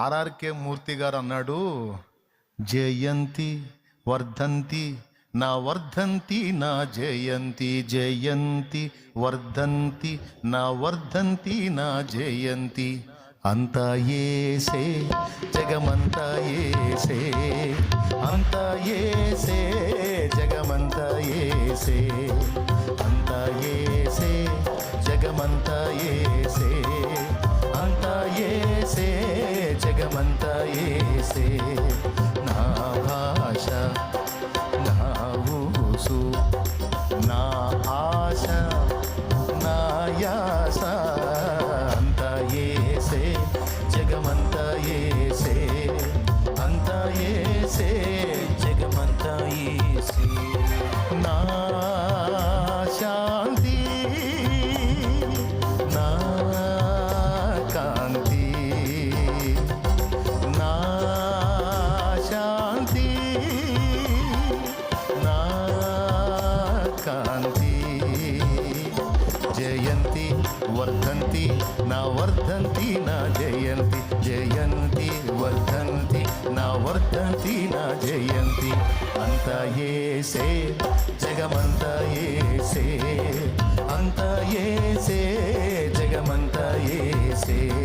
RRK మూర్తి గారు అన్నాడు జయంతి వర్ధంతి నా వర్ధంతి నా జయంతి జయంతి వర్ధంతి నా వర్ధంతి నా జయంతి అంతా ఏసే జగమంతా ఏసే అంతా ఏసే జగమంతా ఏసే అంతా ఏసే జగమంతా ఏసే ఏసే నా భాష నా ఊసు నా ఆశ నా యాస అంతా ఏసే జగమంతా శాంతి. జయంతి వర్ధంతి నా వర్ధంతి నా జయంతి. జయంతి వర్ధంతి నా వర్ధంతి నా జయంతి. అంత ఏసే జగమంత ఏసే. అంత ఏసే జగమంత ఏసే.